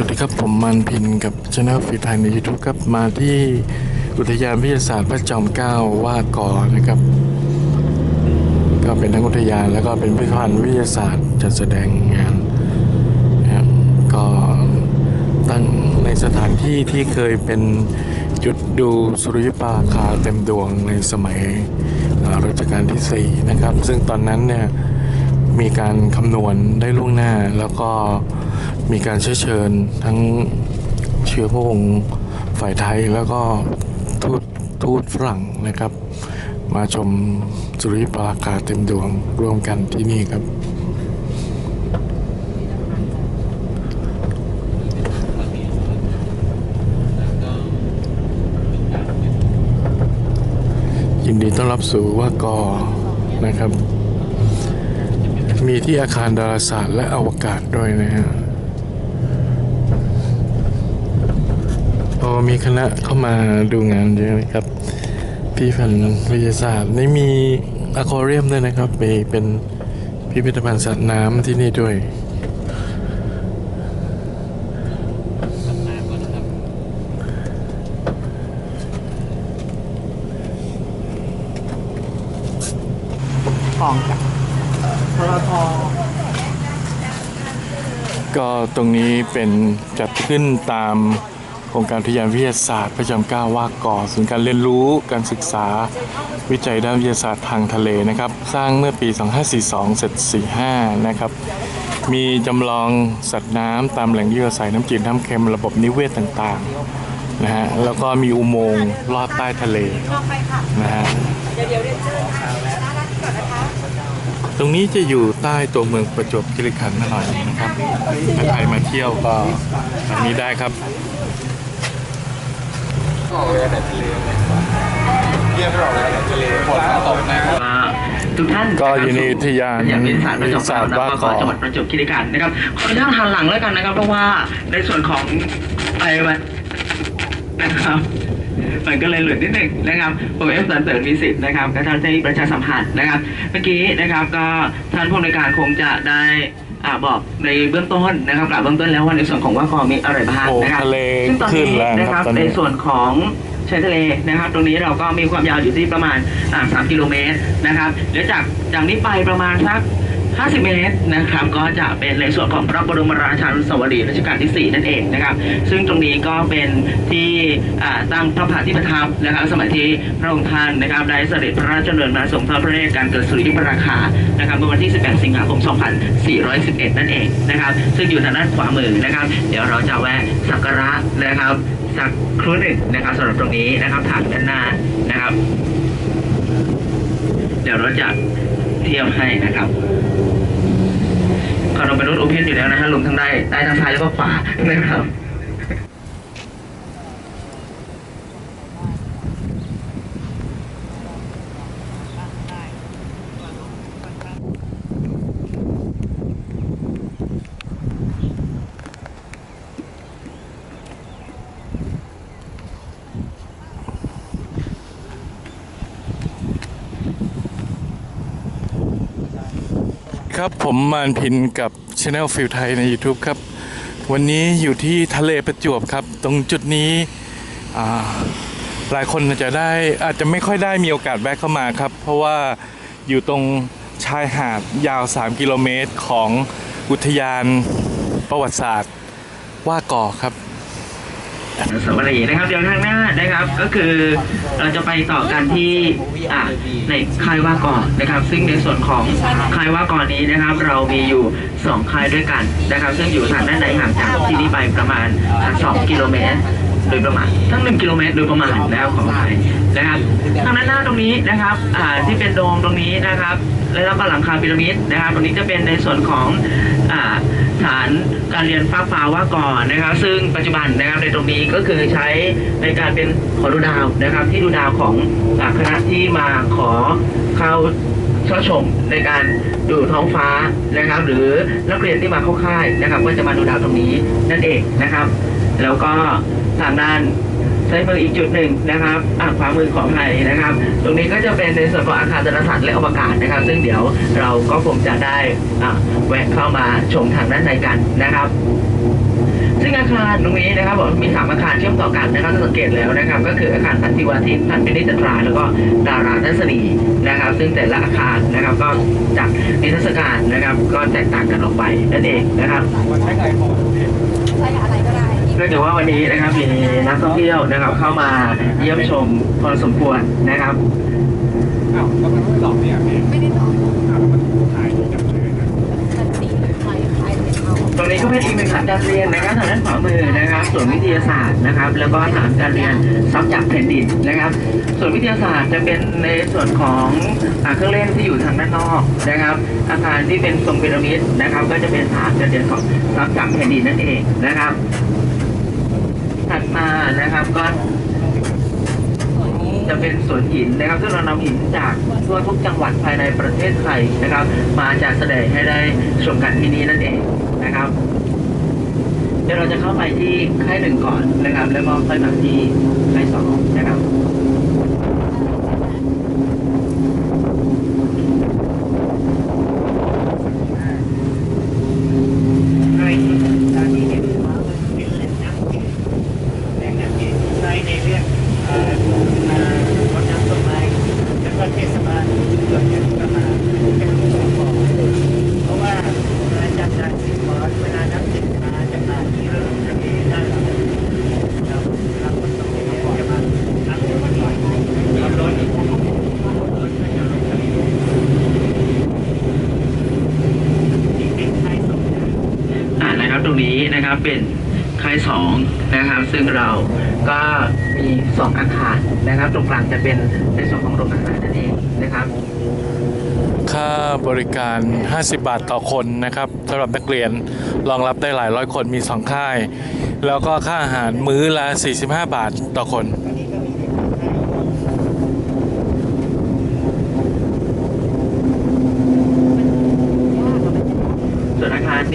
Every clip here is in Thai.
วัสดีครับ ผมมันพินกับช anel ฟีไทยใน YouTube ครับ มาที่อุทยานวิทยาศาสตร์พระจอมเกล้าว่ากอนะครับ ก็เป็นทั้งอุทยานแล้วก็เป็นพิพิธภัณฑ์วิทยาศาสตร์จัดแสดงงานนะก็ตั้งในสถานที่ที่เคยเป็นจุดดูสุริยปราคาเต็มดวงในสมัยรัชกาลที่ 4 นะครับ ซึ่งตอนนั้นเนี่ย มีการคำนวณได้ล่วงหน้า แล้วก็มีการเชื้อเชิญทั้งเชื้อพระองค์ฝ่ายไทยแล้วก็ทูตทูตฝรั่งนะครับ มาชมสุริปราคาเต็มดวงร่วมกันที่นี่ครับ ยินดีต้อนรับสู่ว่ากอนะครับ มีที่อาคารดาราศาสตร์และอวกาศด้วยนะฮะพอมีคณะเข้ามาดูงานเยอะนะครับพี่พันวิทยาศาสตร์นี่มีอะควาเรียมด้วยนะครับมีเป็นพิพิธภัณฑ์สัตว์น้ำที่นี่ด้วยของจาก ทก็ตรงนี้เป็นจัดขึ้นตามโครงการอุทยานวิทยาศาสตร์ประจำเกล้าว่าก่อศูนย์การเรียนรู้การศึกษาวิจัยด้านวิทยาศาสตร์ทางทะเลนะครับ สร้างเมื่อปี 2542 เสร็จ 45 นะครับ มีจำลองสัตว์น้ำตามแหล่งที่อยู่อาศัยน้ำจืดน้ำเค็มระบบนิเวศต่างๆนะฮะแล้วก็มีอุโมงค์ลอดใต้ทะเลนะฮะ ตรงนี้จะอยู่ใต้ตัวเมืองประจวบคีรีขันธ์หน่อยนะครับถ้าใครมาเที่ยวก็ทางนี้ได้ครับทุกท่านก็อยู่ในอุทยานอย่างวิทยาศาสตร์ประจวบวิทยาศาสตร์แล้วว่าก็ก่อจังหวัดประจวบคีรีขันธ์นะครับขออนุญาตหันหลังแล้วกันนะครับ เพราะว่าในส่วนของไอ้มันนะครับ มันก็เลยหลุดนิดหนึ่งนะครับผมเอฟสันเสริญมีสิทธิ์นะครับก็ท่านที่ประชาสัมพันธ์นะครับ เมื่อกี้นะครับก็ท่านผู้ในวยการคงจะได้อ่าบอกในเบื้องต้นนะครับกล่าวเบื้องต้นแล้วว่าในส่วนของว่ากอมีอะไรบ้างโอ้นะครับทะเลซึ่งตอนขึ้นี้นแรงนะคครัรับบตอนในนี้ส่วนของชายทะเลนะครับ ตรงนี้เราก็มีความยาวอยู่ที่ประมาณอ่า3กิโลเมตรนะครับเดี๋ยวจากจากนี้ไปประมาณสัก 50 เมตรนะครับก็จะเป็นในส่วนของพระบรมราชานุสาวรีย์รัชกาลที่ 4 นั่นเองนะครับ ซึ่งตรงนี้ก็เป็นที่ตั้งพระผาที่ประทับนะครับสมัยที่พระองค์ท่านนะครับได้เสด็จพระราชดำเนินมาทรงทอดพระเนตรการเกิดสุริยุปราคานะครับเมื่อวันที่ 18 สิงหาคม 2411 นั่นเองนะครับ ซึ่งอยู่ทางด้านขวามือนะครับ เดี๋ยวเราจะแวะสักการะนะครับสักครู่หนึ่งนะครับสำหรับตรงนี้นะครับทางด้านหน้านะครับ เดี๋ยวเราจะ เที่ยวให้นะครับก็เราเป็นรถโอเพนอยู่แล้วนะฮะลงทั้งได้ได้ทั้งซ้ายแล้วก็ขวานะครับ ครับผมมานพินกับช anel ฟิลไทยใน YouTube ครับ วันนี้อยู่ที่ทะเลประจวบครับ ตรงจุดนี้หลายคนอาจจะได้อาจจะไม่ค่อยได้มีโอกาสแวะเข้ามาครับ เพราะว่าอยู่ตรงชายหาดยาว 3 กิโลเมตรของอุทยานประวัติศาสตร์ว่าก่อครับ อนุสาวรีย์นะครับ เดี๋ยวทางหน้านะครับ ก็คือเราจะไปต่อกันที่อ่าในค่ายว่าก่อนนะครับ ซึ่งในส่วนของค่ายว่าก่อนนี้นะครับ เรามีอยู่สองค่ายด้วยกันนะครับ ซึ่งอยู่ทางด้านในห่างจากที่นี่ไปประมาณสองกิโลเมตรโดยประมาณทั้งหนึ่งกิโลเมตรโดยประมาณแล้วของไทยนะครับทางด้านหน้าตรงนี้นะครับอ่าที่เป็นโดมตรงนี้นะครับ แล้วก็หลังคาพีระมิดนะครับ ตรงนี้จะเป็นในส่วนของอ่า ฐานการเรียนฟ้าฟ้าว่าก่อนนะครับ ซึ่งปัจจุบันนะครับในตรงนี้ก็คือใช้ในการเป็นขอดูดาวนะครับ ที่ดูดาวของคณะที่มาขอเข้าเข้าชมในการดูท้องฟ้านะครับ หรือนักเรียนที่มาเข้าค่ายนะครับ ก็จะมาดูดาวตรงนี้นั่นเองนะครับ แล้วก็ทางด้าน ซ้ายมืออีกจุดหนึ่งนะครับอ่าขวามือของไทยนะครับ ตรงนี้ก็จะเป็นในส่วนของอาคารดาราศาสตร์และอวกาศนะครับ ซึ่งเดี๋ยวเราก็คงจะได้อ่าแวะเข้ามาชมทางด้านในกันนะครับซึ่งอาคารตรงนี้นะครับผมมีสามอาคารเชื่อมต่อกันนะครับสังเกตแล้วนะครับ ก็คืออาคารสันติวาทิตพันธินิจตรา แล้วก็ดาราทัศนีนะครับ ซึ่งแต่ละอาคารนะครับก็จัดนิทรรศการนะครับ ก็แตกต่างกันออกไปนั่นเองนะครับใช้อะไร เนื่องจากว่าวันนี้นะครับมีนักท่องเที่ยวนะครับเข้ามาเยี่ยมชมพอสมควรนะครับอ้าวแล้วมันไม่หลอกเนี่ยพี่ไม่ได้ตอบอ้าวแล้วมันถ่ายจังเลยนะมันสีไฟไฟเป็นเอาตรงนี้ก็เป็นอีกหนึ่งฐานการเรียนนะครับทางด้านขวามือนะครับส่วนวิทยาศาสตร์นะครับ แล้วก็ฐานการเรียนซับจากแผ่นดินนะครับ ส่วนวิทยาศาสตร์จะเป็นในส่วนของอ่าเครื่องเล่นที่อยู่ทางด้านนอกนะครับ อาคารที่เป็นทรงพีระมิดนะครับ ก็จะเป็นฐานการเรียนของซับจากแผ่นดินนั่นเองนะครับ ถัดมานะครับก็จะเป็นสวนหินนะครับซึ่งเรานำหินจากทั่วทุกจังหวัดภายในประเทศไทยนะครับ มาจัดแสดงให้ได้ชมกันที่นี้นั่นเองนะครับ เดี๋ยวเราจะเข้าไปที่ค่ายหนึ่งก่อนนะครับ แล้วก็ค่อยมาที่ค่ายสองนะครับ ในการที่เห็นว่าเป็นแหล่งน้ำกินแหล่งน้ำกินใช้ในเรื่องเอ่อเอ่อรดน้ำต้นไม้แล้วก็เทศบาลส่วนใหญ่ก็มาเป็นผู้ปกครองเพราะว่าเวลาจัดงานสิบวันเวลาน้ำติดมาจะมาที่เรื่องจะมีด้านหลังเราเราก็ต้องจะมาทำให้มันหน่อยเราลดลดก็จะลงทะเลนี่เป็นท้ายสองอย่าง อ่านะครับตรง นะครับเป็นค่ายสองนะครับ ซึ่งเราก็มีสองอาคารนะครับ ตรงกลางจะเป็นในส่วนของโรงอาหารนั่นเองนะครับ ค่าบริการ 50 บาทต่อคนนะครับสำหรับนักเรียนรองรับได้หลายร้อยคนมี 2 ค่าย แล้วก็ค่าอาหารมื้อละ 45 บาทต่อคน ส่ว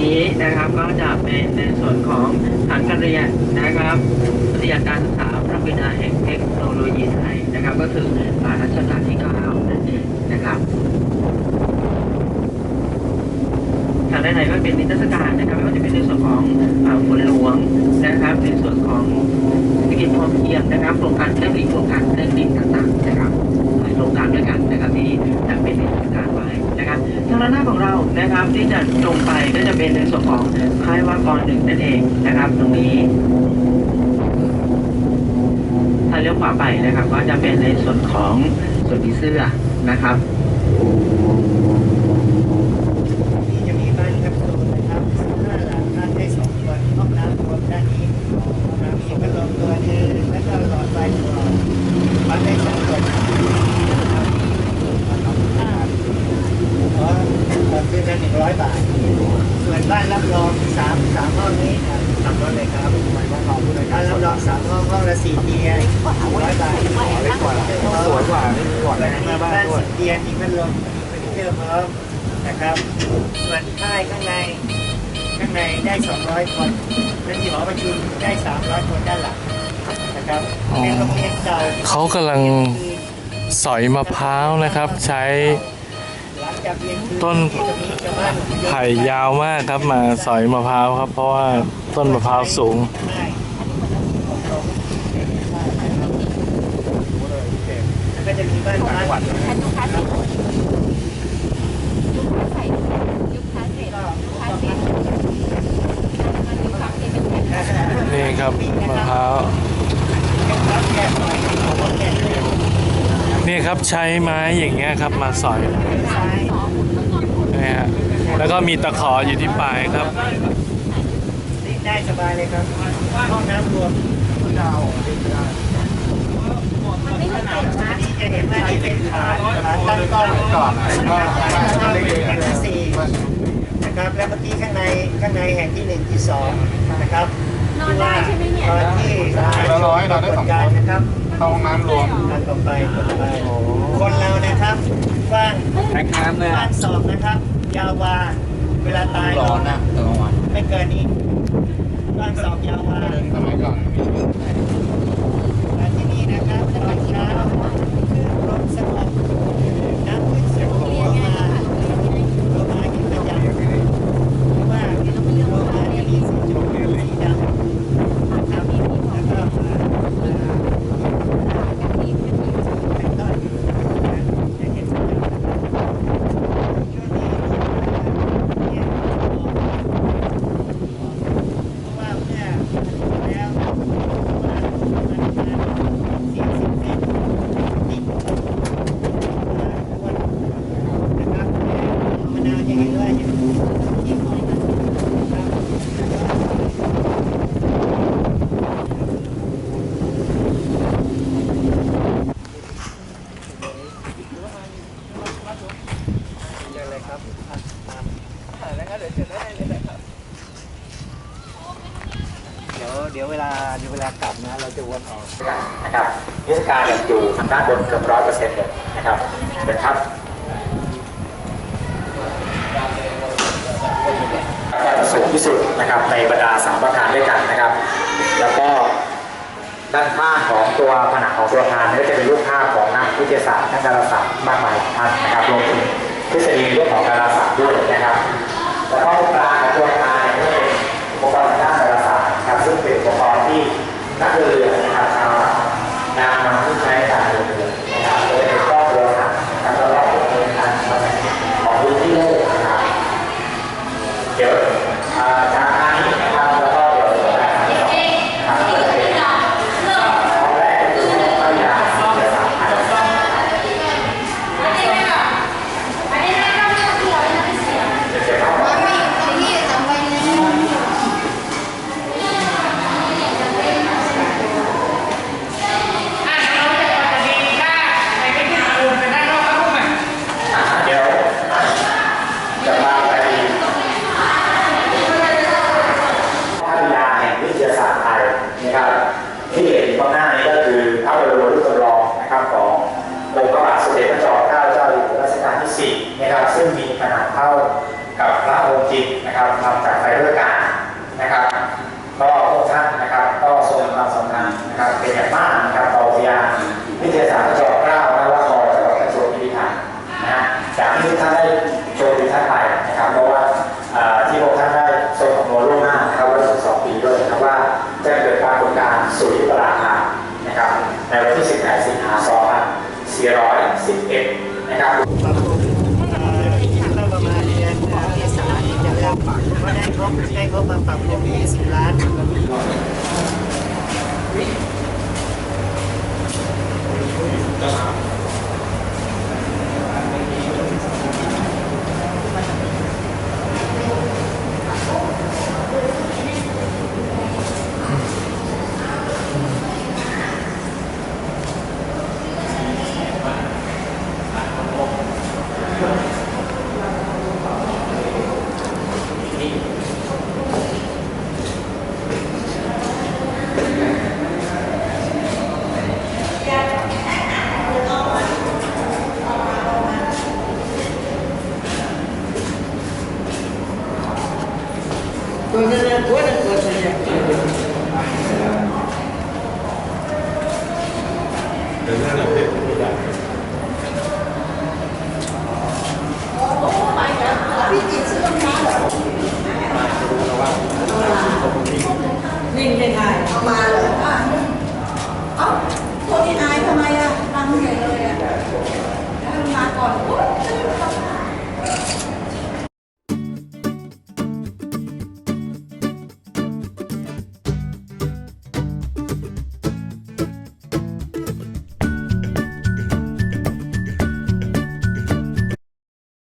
นี้นะครับก็จะเป็นในส่วนของฐานการเรียนนะครับวิทยาการศึกษาพระบิดาแห่งเทคโนโลยีไทยนะครับ ก็คืออ่ารัชกาลที่9นั่นเองนะครับทางด้านในก็เป็นนิทรรศการนะครับไม่ว่าจะเป็นในส่วนของอ่าฝนหลวงนะครับในส่วนของเศรษฐกิจพอเพียงนะครับโครงการเครื่องบินโครง นะครับ ที่จะตรงไปก็จะเป็นในส่วนของค่ายวากรหนึ่งนั่นเองนะครับ ตรงนี้ถ้าเลี้ยวขวาไปนะครับ ก็จะเป็นในส่วนของส่วนผีเสื้อนะครับ นี่จะมีบ้านแคปซูลนะครับห้าหลังท่านได้สองคนห้องน้ำรวมด้านนี้นะครับมีพัดลมตัวหนึงแล้วก็หลอดไฟตัวบ้านได้สองคนนะครับขอขอคืนละหนึ่งร้อยบาท ส่วนบ้านรับรองสามสามห้องนี้นะสามห้องเลยครับบ้านรับรองสามห้องห้องละสี่เตียงร้อยบาทสวยกว่าไม่มีหวัดอะไรนะบ้านสิบเตียงมีพัดลมมีเฟอร์นิเจอร์พร้อมนะครับ ส่วนค่ายข้างในข้างในได้ 200 คนและที่หอประชุมได้ 300 คนด้านหลังนะครับอ๋อเป็นโรงเรียนเก่าเขากำลังสอยมะพร้าวนะครับ ใช้หลังจากเรียนคืนต้นจะมีชาวบ้านอพยพไผ่ยาวมากครับมาสอยมะพร้าวครับ เพราะว่าต้นมะพร้าวสูงได้แล้วก็จะมีบ้านพักแทนลูกค้าเสร็จลูกค้าใส่ลูกค้าเสร็จลูกค้าเสร็จมันลูกค้าเสร็จเป็นแผ่น นี่ครับมะพร้าว รับแขกหน่อยของคนแขกเลย นี่ ครับใช้ไม้อย่างเงี้ยครับมาสอยซ้ายนะฮะแล้วก็มีตะขออยู่ที่ปลายครับนี่ได้สบายเลยครับห้องน้ำรวมดาวมันไม่เคยเป็นนะนี่จะเห็นว่านี่เป็นฐานฐานตั้งกล้องก่อนก็เป็นแห่งที่สี่นะครับแล้วเมื่อกี้ข้างในข้างในแห่งที่หนึ่งที่สองนะครับนอนได้ใช่ไหมเนี่ยตอนที่ปรากฏการณ์นะครับ เข้าห้องน้ำรวมอันต่อไปต่อไปคนเรานะครับกว้างแท็กน้ำเนี่ยกว้างศอกนะครับ ยาววา เวลาตายลงไม่เกินนี้กว้างศอกยาววาสมัยก่อนมาที่นี่นะครับตอนเช้าคือลมสงบ เจอเลยครับถ่ายแล้วก็เดี๋ยวเจอได้เลยครับ เดี๋ยวเดี๋ยวเวลาเดี๋ยวเวลากลับนะเราจะวนออกนะครับยุทธการอยู่ทางด้านบนเกือบร้อยเปอร์เซ็นต์เลยนะครับเป็นครับสูงที่สุดนะครับในบรรดาสามประการด้วยกันนะครับ แล้วก็ ด้านข้างของตัวผนังของตัวอาคารก็จะเป็นรูปภาพของนักวิทยาศาสตร์นักดาราศาสตร์มากมายท่านนะครับรวมถึงทฤษฎีเรื่องของดาราศาสตร์ด้วยนะครับ แล้วก็ตรงกลางของตัวอาคารเนี่ยก็เป็นอุปกรณ์ด้านดาราศาสตร์นะครับซึ่งเป็นอุปกรณ์ที่นักเรือนะครับนำมาขึ้น